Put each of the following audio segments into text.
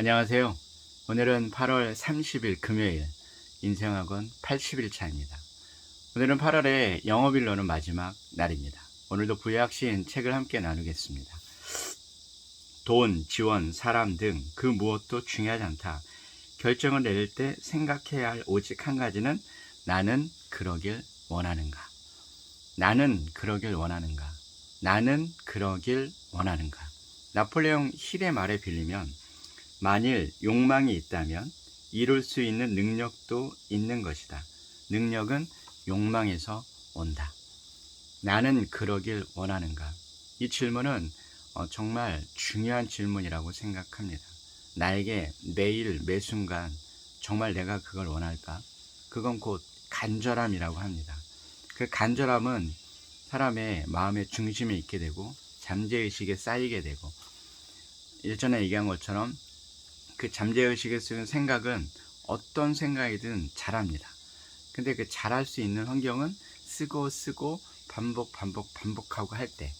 안녕하세요. 오늘은 8월 30일 금요일 인생학원 80일 차입니다. 오늘은 8월의 영업일로는 마지막 날입니다. 오늘도 부여학 시인 책을 함께 나누겠습니다. 돈, 지원, 사람 등 그 무엇도 중요하지 않다. 결정을 내릴 때 생각해야 할 오직 한 가지는 나는 그러길 원하는가. 나는 그러길 원하는가. 나는 그러길 원하는가. 나폴레옹 힐의 말에 빌리면 만일 욕망이 있다면 이룰 수 있는 능력도 있는 것이다. 능력은 욕망에서 온다. 나는 그러길 원하는가? 이 질문은 어, 정말 중요한 질문이라고 생각합니다. 나에게 매일 매 순간 정말 내가 그걸 원할까? 그건 곧 간절함이라고 합니다. 그 간절함은 사람의 마음의 중심에 있게 되고 잠재의식에 쌓이게 되고 일전에 얘기한 것처럼 그 잠재의식에 쓰는 생각은 어떤 생각이든 잘합니다. 근데 그 잘할 수 있는 환경은 쓰고 쓰고 반복 반복 반복하고 할 때,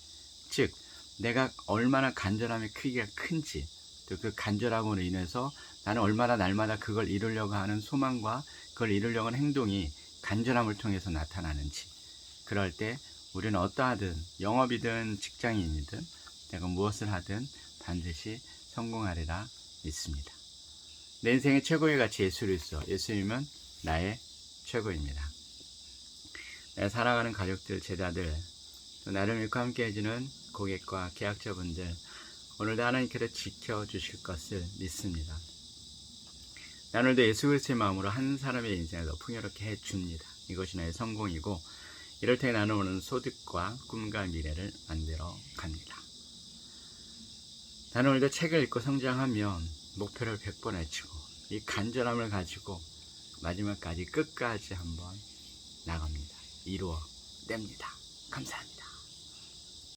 즉 내가 얼마나 간절함의 크기가 큰지, 또 그 간절함으로 인해서 나는 얼마나 날마다 그걸 이루려고 하는 소망과 그걸 이루려고 하는 행동이 간절함을 통해서 나타나는지, 그럴 때 우리는 어떠하든 영업이든 직장인이든 내가 무엇을 하든 반드시 성공하리라 믿습니다. 내 인생의 최고의 가치 예수를 있어 예수님은 나의 최고입니다. 내가 사랑하는 가족들, 제자들, 또 나를 믿고 함께 해주는 고객과 계약자분들, 오늘도 하나님께서 지켜주실 것을 믿습니다. 나 오늘도 예수 그리스도의 마음으로 한 사람의 인생을 더 풍요롭게 해줍니다. 이것이 나의 성공이고, 이럴 때 나는 오는 소득과 꿈과 미래를 만들어 갑니다. 나는 오늘도 책을 읽고 성장하면 목표를 100번 외치고, 이 간절함을 가지고 마지막까지 끝까지 한번 나갑니다. 이루어 냅니다. 감사합니다.